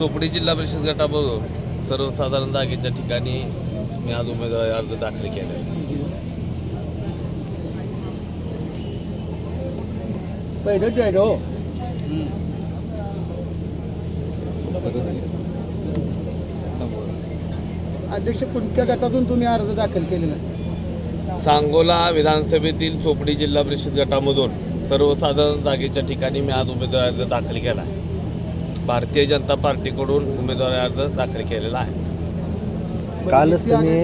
चोपडी जिल्हा परिषद गटाबरोबर सर्वसाधारण जागेच्या ठिकाणी मी आज उमेदवारी अर्ज दाखल केला हो. अध्यक्ष कोणत्या गटातून तुम्ही अर्ज दाखल केलेला? सांगोला विधानसभेतील चोपडी जिल्हा परिषद गटामधून सर्वसाधारण जागेच्या ठिकाणी मी आज उमेदवारी अर्ज दाखल केला आहे. भारतीय जनता पार्टीकडून उमेदवारी अर्ज दाखल केलेला आहे. कालच तुम्ही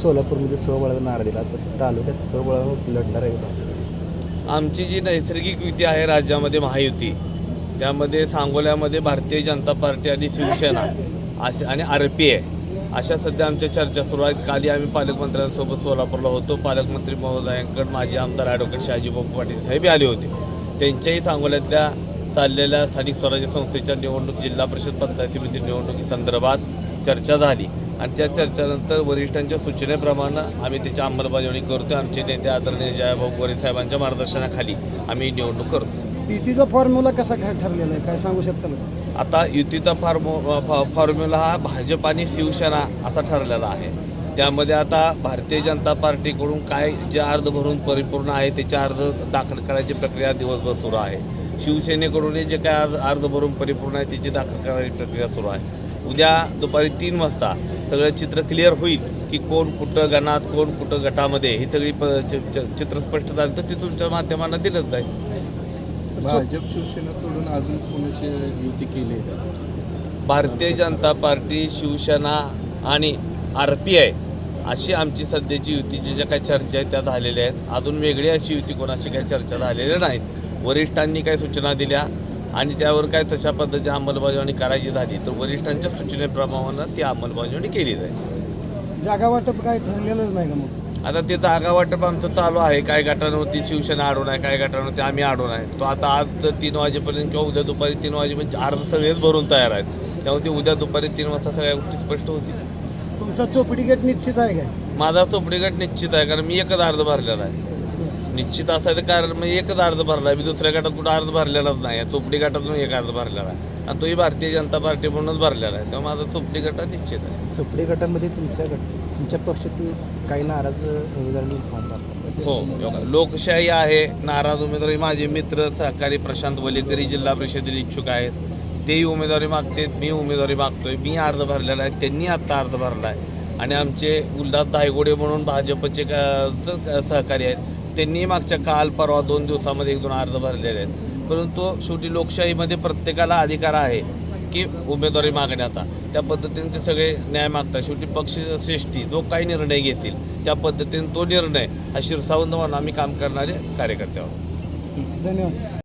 सोलापूरमध्ये सोहबळाचा नारा दिला तसंच तालुक्यात सोहबळावर लढणार आहे? आमची जी नैसर्गिक युती आहे राज्यामध्ये महायुती त्यामध्ये सांगोल्यामध्ये भारतीय जनता पार्टी आणि शिवसेना असे आणि आर पी आहे अशा सध्या आमच्या चर्चा सुरू आहेत. काली आम्ही पालकमंत्र्यांसोबत सोलापूरला होतो. पालकमंत्री महोदयांकडे माजी आमदार ॲडव्होकेट शहाजीबाबू पाटील साहेब आले होते. त्यांच्याही सांगोल्यातल्या चाललेल्या स्थानिक स्वराज्य संस्थेच्या निवडणूक जिल्हा परिषद पंचायत समिती निवडणुकीसंदर्भात चर्चा झाली. आणि त्या चर्चेनंतर वरिष्ठांच्या सूचनेप्रमाणे आम्ही त्याची अंमलबजावणी करतो आमचे नेते आदरणीय जयाभाऊ गोरे साहेबांच्या मार्गदर्शनाखाली आम्ही निवडणूक करतो युतीचा फॉर्म्युला कसा काय ठरलेला आहे? काय सांगू शकता आता युतीचा फॉर्मो फॉ- फॉर्म्युला हा भाजप आणि शिवसेना असा ठरलेला आहे. त्यामध्ये आता भारतीय जनता पार्टीकडून काय जे अर्ज भरून परिपूर्ण आहे त्याचे अर्ज दाखल करायची प्रक्रिया दिवसभर सुरू आहे. शिवसेनेकडून जे काय अर्ज अर्ज भरून परिपूर्ण आहे त्याची दाखल करायची प्रक्रिया सुरू आहे. उद्या दुपारी तीन वाजता सगळं चित्र क्लिअर होईल की कोण कुठं गणात कोण कुठं गटामध्ये ही सगळी चित्र स्पष्ट झालं तर ती तुमच्या माध्यमांना दिलंच जाईल. भाजप शिवसेना सोडून अजून कोणाची युती केली? भारतीय जनता पार्टी शिवसेना आणि आर पी आय अशी आमची सध्याची युतीची ज्या काही चर्चा आहेत त्या झालेल्या आहेत. अजून वेगळी अशी युती कोणाशी काही चर्चा झालेल्या नाहीत. वरिष्ठांनी काही सूचना दिल्या आणि त्यावर काय तशा पद्धतीने अंमलबजावणी करायची झाली तर वरिष्ठांच्या सूचनेप्रमाणे ती अंमलबजावणी केली जाईल. जागा वाटप काय ठरलेलंच नाही का मग? आता ते जागा वाटप आमचं चालू आहे. काय गटांवरती शिवसेना अडून आहे काय गटांवरती आम्ही अडून आहे. तो आता आज तीन वाजेपर्यंत किंवा उद्या दुपारी तीन वाजेपर्यंत अर्ज सगळेच भरून तयार आहेत. त्यामुळे ते उद्या दुपारी तीन वाजता सगळ्या गोष्टी स्पष्ट होतील. तुमचा चोपडी गट निश्चित आहे काय? माझा चोपडी गट निश्चित आहे कारण मी एकच अर्ज भरलेला आहे. निश्चित असायचं कारण मी एकच अर्ज भरला आहे. मी दुसऱ्या गटात कुठं अर्ज भरलेलाच नाही आहे. चोपडी गटातून एक अर्ज भरलेला आहे. आणि तोही भारतीय जनता पार्टी म्हणूनच भरलेला आहे. तेव्हा माझा चोपडी गटा निश्चित आहे. सुप्री गटामध्ये तुमच्या गट तुमच्या पक्षातील काही नाराज उमेदवारांनी फॉर्म भरला. हो योगा. लोकशाही आहे. नाराज उमेदवारी माझे मित्र सहकारी प्रशांत वलेकरी जिल्हा परिषदेला इच्छुक आहेत. तेही उमेदवारी मागतेत. मी उमेदवारी मागतोय. मी अर्ज भरलेला आहे. त्यांनी आत्ता अर्ज भरला आहे. आणि आमचे उल्हास दायगोडे म्हणून भाजपचे क- च- सहकारी आहेत. त्यांनी मागच्या काल परवा दोन दिवसामध्ये एक दोन अर्ज भरलेले आहेत. परंतु शेवटी लोकशाहीमध्ये प्रत्येकाला अधिकार आहे की उमेदवारी मागण्याचा त्या पद्धतीने ते सगळे न्याय मागतात. शेवटी पक्षश्रेष्ठी जो काही निर्णय घेतील त्या पद्धतीने तो निर्णय हा शिरसावंत म्हणून आम्ही काम करणारे कार्यकर्ते आहोत. धन्यवाद.